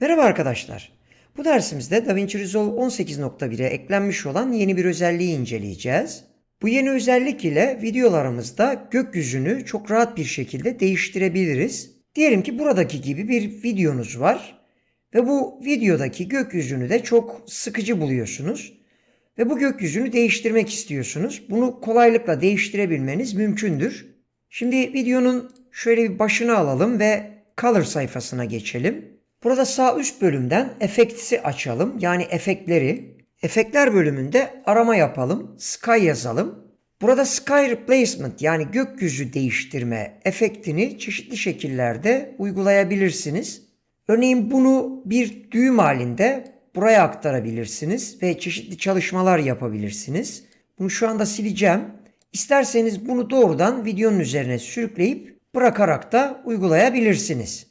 Merhaba arkadaşlar. Bu dersimizde DaVinci Resolve 18.1'e eklenmiş olan yeni bir özelliği inceleyeceğiz. Bu yeni özellik ile videolarımızda gökyüzünü çok rahat bir şekilde değiştirebiliriz. Diyelim ki buradaki gibi bir videonuz var ve bu videodaki gökyüzünü de çok sıkıcı buluyorsunuz ve bu gökyüzünü değiştirmek istiyorsunuz. Bunu kolaylıkla değiştirebilmeniz mümkündür. Şimdi videonun şöyle bir başını alalım ve Color sayfasına geçelim. Burada sağ üst bölümden efektsi açalım. Yani efektleri. Efektler bölümünde arama yapalım. Sky yazalım. Burada Sky Replacement yani gökyüzü değiştirme efektini çeşitli şekillerde uygulayabilirsiniz. Örneğin bunu bir düğüm halinde buraya aktarabilirsiniz ve çeşitli çalışmalar yapabilirsiniz. Bunu şu anda sileceğim. İsterseniz bunu doğrudan videonun üzerine sürükleyip bırakarak da uygulayabilirsiniz.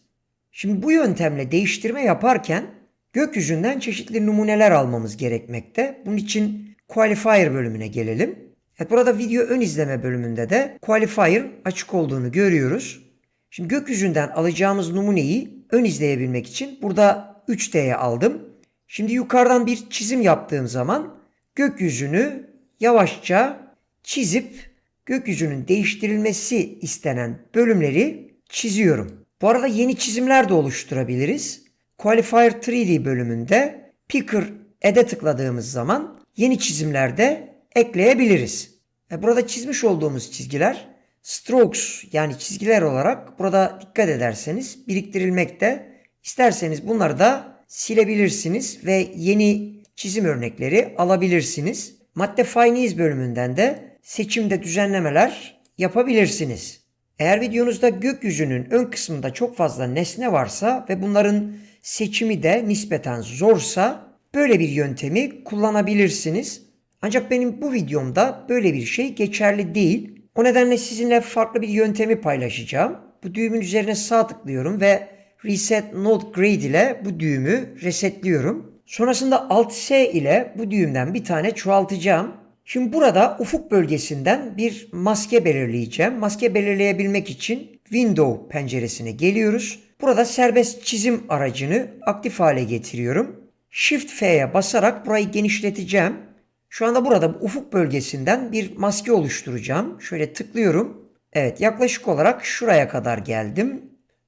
Şimdi bu yöntemle değiştirme yaparken gökyüzünden çeşitli numuneler almamız gerekmekte. Bunun için Qualifier bölümüne gelelim. Evet, burada video ön izleme bölümünde de Qualifier açık olduğunu görüyoruz. Şimdi gökyüzünden alacağımız numuneyi ön izleyebilmek için burada 3D'ye aldım. Şimdi yukarıdan bir çizim yaptığım zaman gökyüzünü yavaşça çizip gökyüzünün değiştirilmesi istenen bölümleri çiziyorum. Bu arada yeni çizimler de oluşturabiliriz. Qualifier 3D bölümünde Picker Add'e tıkladığımız zaman yeni çizimler de ekleyebiliriz. E, Burada çizmiş olduğumuz çizgiler strokes yani çizgiler olarak burada dikkat ederseniz biriktirilmekte. İsterseniz bunları da silebilirsiniz ve yeni çizim örnekleri alabilirsiniz. Madde Finese bölümünden de seçimde düzenlemeler yapabilirsiniz. Eğer videonuzda gökyüzünün ön kısmında çok fazla nesne varsa ve bunların seçimi de nispeten zorsa böyle bir yöntemi kullanabilirsiniz. Ancak benim bu videomda böyle bir şey geçerli değil. O nedenle sizinle farklı bir yöntemi paylaşacağım. Bu düğümün üzerine sağ tıklıyorum ve Reset Node Grade ile bu düğümü resetliyorum. Sonrasında Alt S ile bu düğümden bir tane çoğaltacağım. Şimdi burada ufuk bölgesinden bir maske belirleyeceğim. Maske belirleyebilmek için Window penceresine geliyoruz. Burada serbest çizim aracını aktif hale getiriyorum. Shift F'ye basarak burayı genişleteceğim. Şu anda burada ufuk bölgesinden bir maske oluşturacağım. Şöyle tıklıyorum. Evet yaklaşık olarak şuraya kadar geldim.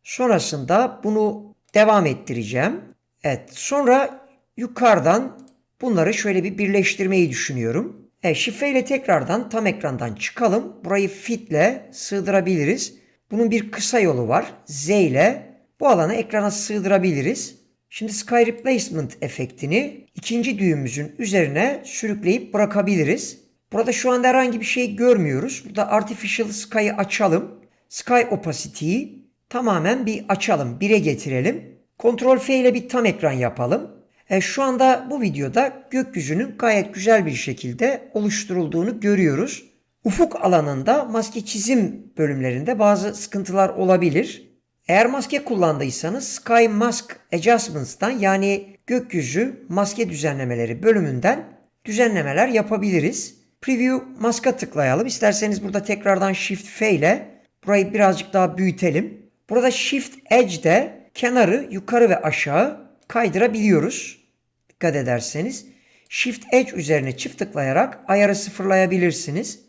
Sonrasında bunu devam ettireceğim. Evet sonra yukarıdan bunları şöyle bir birleştirmeyi düşünüyorum. E, şifreyle tekrardan tam ekrandan çıkalım. Burayı fitle sığdırabiliriz. Bunun bir kısa yolu var. Z ile bu alanı ekrana sığdırabiliriz. Şimdi Sky Replacement efektini ikinci düğümümüzün üzerine sürükleyip bırakabiliriz. Burada şu anda herhangi bir şey görmüyoruz. Burada Artificial Sky'ı açalım. Sky Opacity'yi tamamen bir açalım. Bire getirelim. Ctrl F ile bir tam ekran yapalım. E, şu anda bu videoda gökyüzünün gayet güzel bir şekilde oluşturulduğunu görüyoruz. Ufuk alanında maske çizim bölümlerinde bazı sıkıntılar olabilir. Eğer maske kullandıysanız Sky Mask Adjustments'tan yani gökyüzü maske düzenlemeleri bölümünden düzenlemeler yapabiliriz. Preview maska tıklayalım. İsterseniz burada tekrardan Shift F ile burayı birazcık daha büyütelim. Burada Shift Edge'de kenarı yukarı ve aşağı kaydırabiliyoruz. Dikkat ederseniz Shift Edge üzerine çift tıklayarak ayarı sıfırlayabilirsiniz.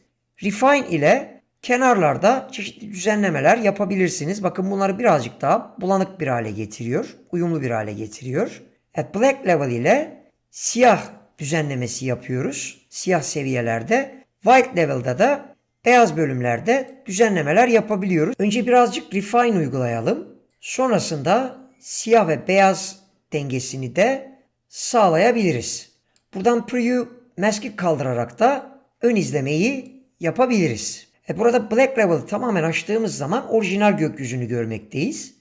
Refine ile kenarlarda çeşitli düzenlemeler yapabilirsiniz. Bakın bunları birazcık daha bulanık bir hale getiriyor. Uyumlu bir hale getiriyor. Evet, Black Level ile siyah düzenlemesi yapıyoruz. Siyah seviyelerde. White Level'da da beyaz bölümlerde düzenlemeler yapabiliyoruz. Önce birazcık Refine uygulayalım. Sonrasında siyah ve beyaz dengesini de sağlayabiliriz. Buradan Preview Mask'i kaldırarak da ön izlemeyi yapabiliriz. E burada Black Level'ı tamamen açtığımız zaman orijinal gökyüzünü görmekteyiz.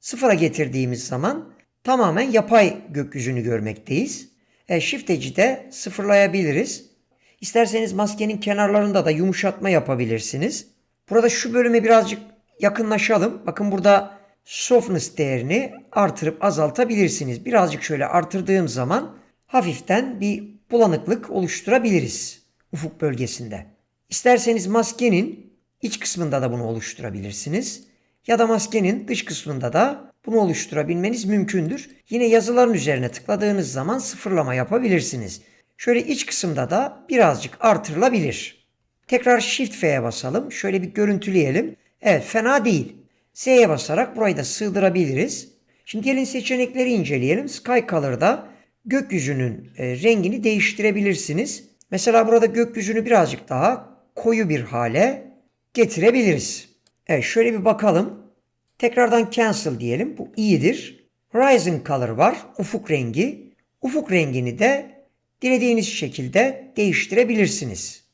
Sıfıra getirdiğimiz zaman tamamen yapay gökyüzünü görmekteyiz. E, Shift de sıfırlayabiliriz. İsterseniz maskenin kenarlarında da yumuşatma yapabilirsiniz. Burada şu bölüme birazcık yakınlaşalım. Bakın burada softness değerini artırıp azaltabilirsiniz. Birazcık şöyle artırdığım zaman hafiften bir bulanıklık oluşturabiliriz ufuk bölgesinde. İsterseniz maskenin iç kısmında da bunu oluşturabilirsiniz. Ya da maskenin dış kısmında da bunu oluşturabilmeniz mümkündür. Yine yazıların üzerine tıkladığınız zaman sıfırlama yapabilirsiniz. Şöyle iç kısımda da birazcık artırılabilir. Tekrar Shift F'ye basalım. Şöyle bir görüntüleyelim. Evet fena değil. S'ye basarak burayı da sığdırabiliriz. Şimdi gelin seçenekleri inceleyelim. Sky Color'da gökyüzünün e, rengini değiştirebilirsiniz. Mesela burada gökyüzünü birazcık daha koyu bir hale getirebiliriz. Evet şöyle bir bakalım. Tekrardan cancel diyelim. Bu iyidir. Horizon Color var. Ufuk rengi. Ufuk rengini de dilediğiniz şekilde değiştirebilirsiniz.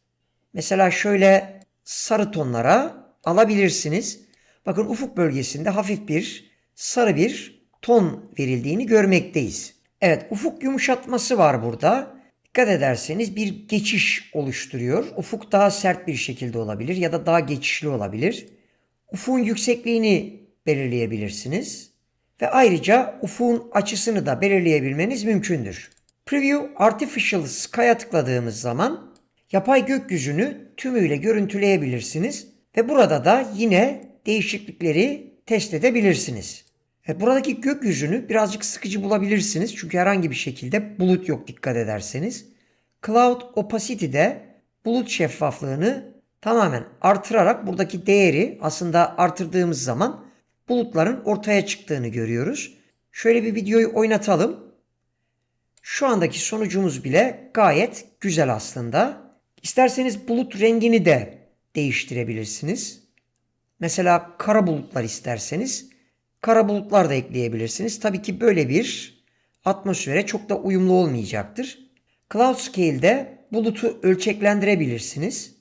Mesela şöyle sarı tonlara alabilirsiniz. Bakın ufuk bölgesinde hafif bir sarı bir ton verildiğini görmekteyiz. Evet ufuk yumuşatması var burada. Dikkat ederseniz bir geçiş oluşturuyor. Ufuk daha sert bir şekilde olabilir ya da daha geçişli olabilir. Ufuğun yüksekliğini belirleyebilirsiniz. Ve ayrıca ufuğun açısını da belirleyebilmeniz mümkündür. Preview Artificial Sky'a tıkladığımız zaman yapay gökyüzünü tümüyle görüntüleyebilirsiniz. Ve burada da yine değişiklikleri test edebilirsiniz. Buradaki gökyüzünü birazcık sıkıcı bulabilirsiniz. Çünkü herhangi bir şekilde bulut yok dikkat ederseniz. Cloud Opacity'de bulut şeffaflığını tamamen artırarak buradaki değeri aslında artırdığımız zaman bulutların ortaya çıktığını görüyoruz. Şöyle bir videoyu oynatalım. Şu andaki sonucumuz bile gayet güzel aslında. İsterseniz bulut rengini de değiştirebilirsiniz. Mesela kara bulutlar isterseniz kara bulutlar da ekleyebilirsiniz. Tabii ki böyle bir atmosfere çok da uyumlu olmayacaktır. Cloud Scale'de bulutu ölçeklendirebilirsiniz.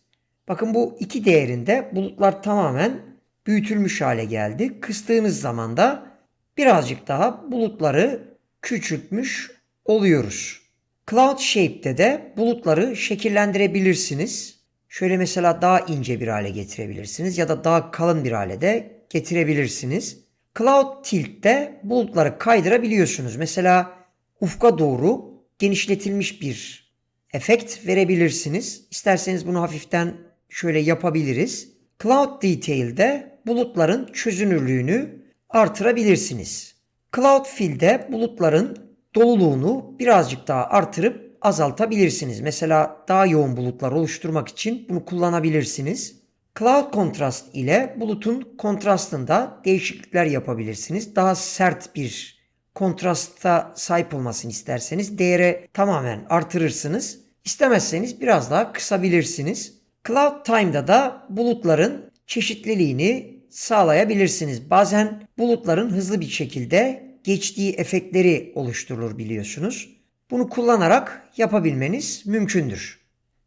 Bakın bu iki değerinde bulutlar tamamen büyütülmüş hale geldi. Kıstığınız zaman da birazcık daha bulutları küçültmüş oluyoruz. Cloud Shape'de de bulutları şekillendirebilirsiniz. Şöyle mesela daha ince bir hale getirebilirsiniz ya da daha kalın bir hale de getirebilirsiniz. Cloud Tilt'te bulutları kaydırabiliyorsunuz. Mesela ufka doğru genişletilmiş bir efekt verebilirsiniz. İsterseniz bunu hafiften şöyle yapabiliriz. Cloud Detail'de bulutların çözünürlüğünü artırabilirsiniz. Cloud Fill'de bulutların doluluğunu birazcık daha artırıp azaltabilirsiniz. Mesela daha yoğun bulutlar oluşturmak için bunu kullanabilirsiniz. Cloud Contrast ile bulutun kontrastında değişiklikler yapabilirsiniz. Daha sert bir kontrasta sahip olmasını isterseniz değeri tamamen artırırsınız. İstemezseniz biraz daha kısabilirsiniz. Cloud Time'da da bulutların çeşitliliğini sağlayabilirsiniz. Bazen bulutların hızlı bir şekilde geçtiği efektleri oluşturulur biliyorsunuz. Bunu kullanarak yapabilmeniz mümkündür.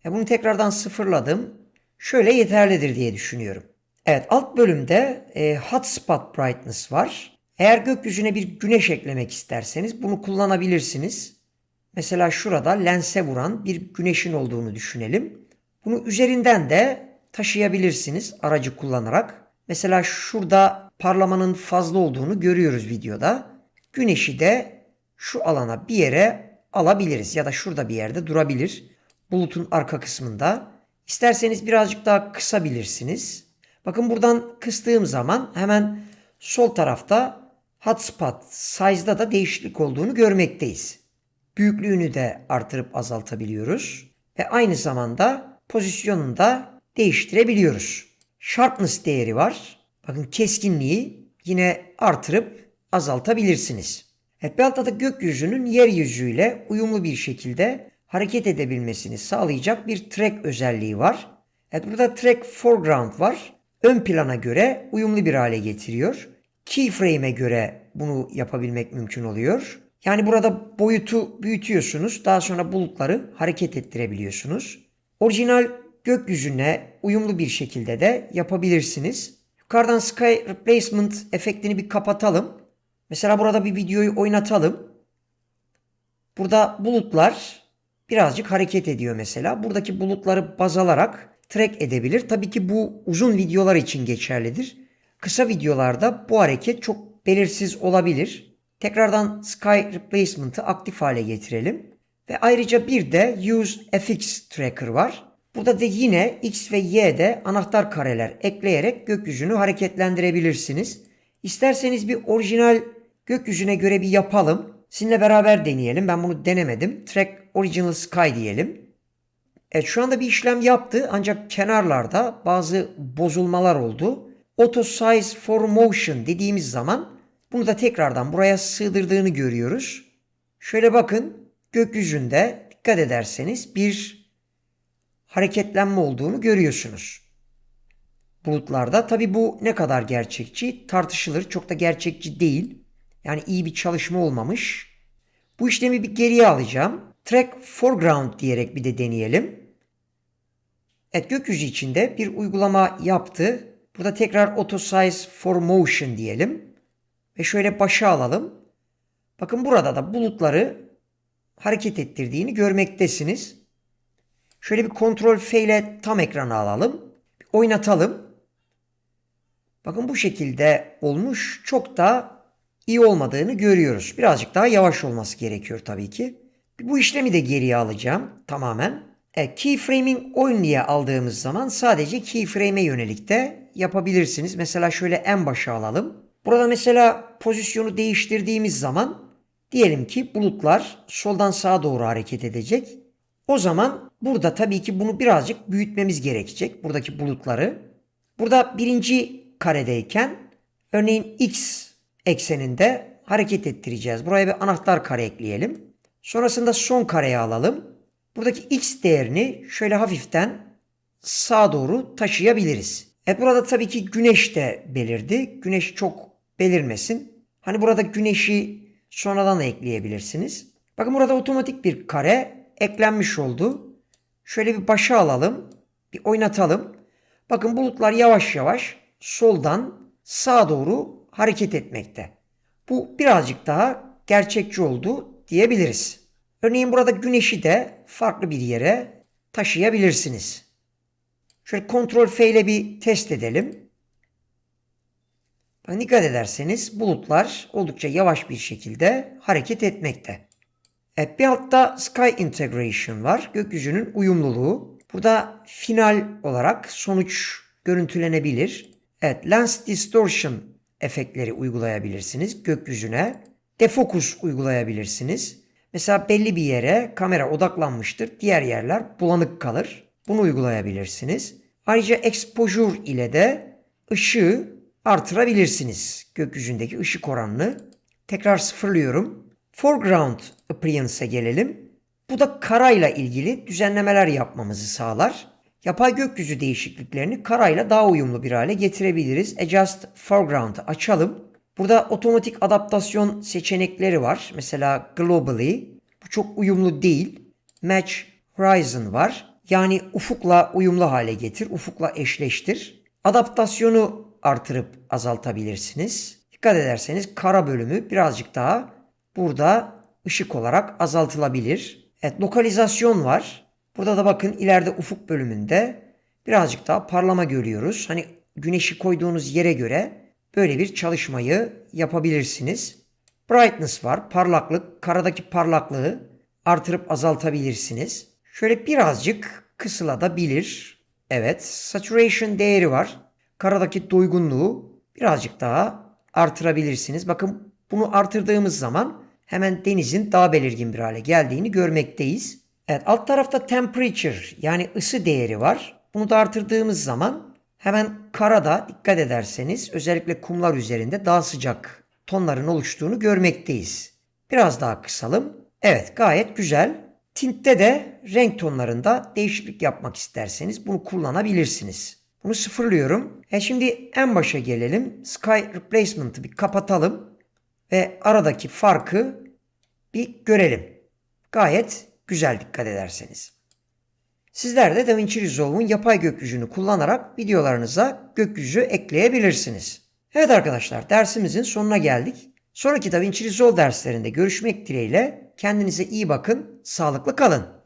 Ya bunu tekrardan sıfırladım. Şöyle yeterlidir diye düşünüyorum. Evet alt bölümde e, Hotspot Brightness var. Eğer gökyüzüne bir güneş eklemek isterseniz bunu kullanabilirsiniz. Mesela şurada lense vuran bir güneşin olduğunu düşünelim. Bunu üzerinden de taşıyabilirsiniz aracı kullanarak. Mesela şurada parlamanın fazla olduğunu görüyoruz videoda. Güneşi de şu alana bir yere alabiliriz ya da şurada bir yerde durabilir. Bulutun arka kısmında. İsterseniz birazcık daha kısabilirsiniz. Bakın buradan kıstığım zaman hemen sol tarafta hotspot size'da da değişiklik olduğunu görmekteyiz. Büyüklüğünü de artırıp azaltabiliyoruz. Ve aynı zamanda pozisyonunu da değiştirebiliyoruz. Sharpness değeri var. Bakın keskinliği yine artırıp azaltabilirsiniz. Evet, Belta'da gökyüzünün yeryüzüyle uyumlu bir şekilde hareket edebilmesini sağlayacak bir track özelliği var. Evet, burada track foreground var. Ön plana göre uyumlu bir hale getiriyor. Keyframe'e göre bunu yapabilmek mümkün oluyor. Yani burada boyutu büyütüyorsunuz. Daha sonra bulutları hareket ettirebiliyorsunuz. Orijinal gökyüzüne uyumlu bir şekilde de yapabilirsiniz. Yukarıdan Sky Replacement efektini bir kapatalım. Mesela burada bir videoyu oynatalım. Burada bulutlar birazcık hareket ediyor mesela. Buradaki bulutları baz alarak track edebilir. Tabii ki bu uzun videolar için geçerlidir. Kısa videolarda bu hareket çok belirsiz olabilir. Tekrardan Sky Replacement'ı aktif hale getirelim. Ve ayrıca bir de Use FX Tracker var. Burada da yine X ve Y'de anahtar kareler ekleyerek gökyüzünü hareketlendirebilirsiniz. İsterseniz bir orijinal gökyüzüne göre bir yapalım. Sizinle beraber deneyelim. Ben bunu denemedim. Track Original Sky diyelim. Evet şu anda bir işlem yaptı ancak kenarlarda bazı bozulmalar oldu. Auto Size for Motion dediğimiz zaman bunu da tekrardan buraya sığdırdığını görüyoruz. Şöyle bakın gökyüzünde dikkat ederseniz bir hareketlenme olduğunu görüyorsunuz. Bulutlarda tabi bu ne kadar gerçekçi tartışılır. Çok da gerçekçi değil. Yani iyi bir çalışma olmamış. Bu işlemi bir geriye alacağım. Track Foreground diyerek bir de deneyelim. Evet gökyüzü içinde bir uygulama yaptı. Burada tekrar Auto Size for Motion diyelim. Ve şöyle başa alalım. Bakın burada da bulutları hareket ettirdiğini görmektesiniz. Şöyle bir kontrol F ile tam ekrana alalım. Bir oynatalım. Bakın bu şekilde olmuş. Çok da iyi olmadığını görüyoruz. Birazcık daha yavaş olması gerekiyor tabii ki. Bu işlemi de geriye alacağım tamamen. E, keyframing on diye aldığımız zaman sadece keyframe'e yönelik de yapabilirsiniz. Mesela şöyle en başa alalım. Burada mesela pozisyonu değiştirdiğimiz zaman diyelim ki bulutlar soldan sağa doğru hareket edecek. O zaman burada tabii ki bunu birazcık büyütmemiz gerekecek. Buradaki bulutları. Burada birinci karedeyken örneğin x ekseninde hareket ettireceğiz. Buraya bir anahtar kare ekleyelim. Sonrasında son kareye alalım. Buradaki x değerini şöyle hafiften sağa doğru taşıyabiliriz. E burada tabii ki güneş de belirdi. Güneş çok belirmesin. Hani burada güneşi sonradan da ekleyebilirsiniz. Bakın burada otomatik bir kare eklenmiş oldu. Şöyle bir başa alalım. Bir oynatalım. Bakın bulutlar yavaş yavaş soldan sağa doğru hareket etmekte. Bu birazcık daha gerçekçi oldu diyebiliriz. Örneğin burada güneşi de farklı bir yere taşıyabilirsiniz. Şöyle kontrol F ile bir test edelim. Bak dikkat ederseniz bulutlar oldukça yavaş bir şekilde hareket etmekte. Evet bir altta Sky Integration var. Gökyüzünün uyumluluğu. Burada final olarak sonuç görüntülenebilir. Evet Lens Distortion efektleri uygulayabilirsiniz gökyüzüne. Defokus uygulayabilirsiniz. Mesela belli bir yere kamera odaklanmıştır. Diğer yerler bulanık kalır. Bunu uygulayabilirsiniz. Ayrıca exposure ile de ışığı artırabilirsiniz. Gökyüzündeki ışık oranını. Tekrar sıfırlıyorum. Foreground appearance'e gelelim. Bu da karayla ilgili düzenlemeler yapmamızı sağlar. Yapay gökyüzü değişikliklerini karayla daha uyumlu bir hale getirebiliriz. Adjust Foreground'ı açalım. Burada otomatik adaptasyon seçenekleri var. Mesela Globally. Bu çok uyumlu değil. Match Horizon var. Yani ufukla uyumlu hale getir. Ufukla eşleştir. Adaptasyonu artırıp azaltabilirsiniz. Dikkat ederseniz kara bölümü birazcık daha burada ışık olarak azaltılabilir. Evet lokalizasyon var. Burada da bakın ileride ufuk bölümünde birazcık daha parlama görüyoruz. Hani güneşi koyduğunuz yere göre böyle bir çalışmayı yapabilirsiniz. Brightness var. Parlaklık. Karadaki parlaklığı artırıp azaltabilirsiniz. Şöyle birazcık kısılabilir. Evet. Saturation değeri var. Karadaki doygunluğu birazcık daha artırabilirsiniz. Bakın bunu artırdığımız zaman hemen denizin daha belirgin bir hale geldiğini görmekteyiz. Evet alt tarafta temperature yani ısı değeri var. Bunu da artırdığımız zaman hemen karada dikkat ederseniz özellikle kumlar üzerinde daha sıcak tonların oluştuğunu görmekteyiz. Biraz daha kısalım. Evet gayet güzel. Tintte de renk tonlarında değişiklik yapmak isterseniz bunu kullanabilirsiniz. Bunu sıfırlıyorum. E şimdi en başa gelelim. Sky Replacement'ı bir kapatalım. Ve aradaki farkı bir görelim. Gayet güzel dikkat ederseniz. Sizler de DaVinci Resolve'un yapay gökyüzünü kullanarak videolarınıza gökyüzü ekleyebilirsiniz. Evet arkadaşlar dersimizin sonuna geldik. Sonraki DaVinci Resolve derslerinde görüşmek dileğiyle kendinize iyi bakın, sağlıklı kalın.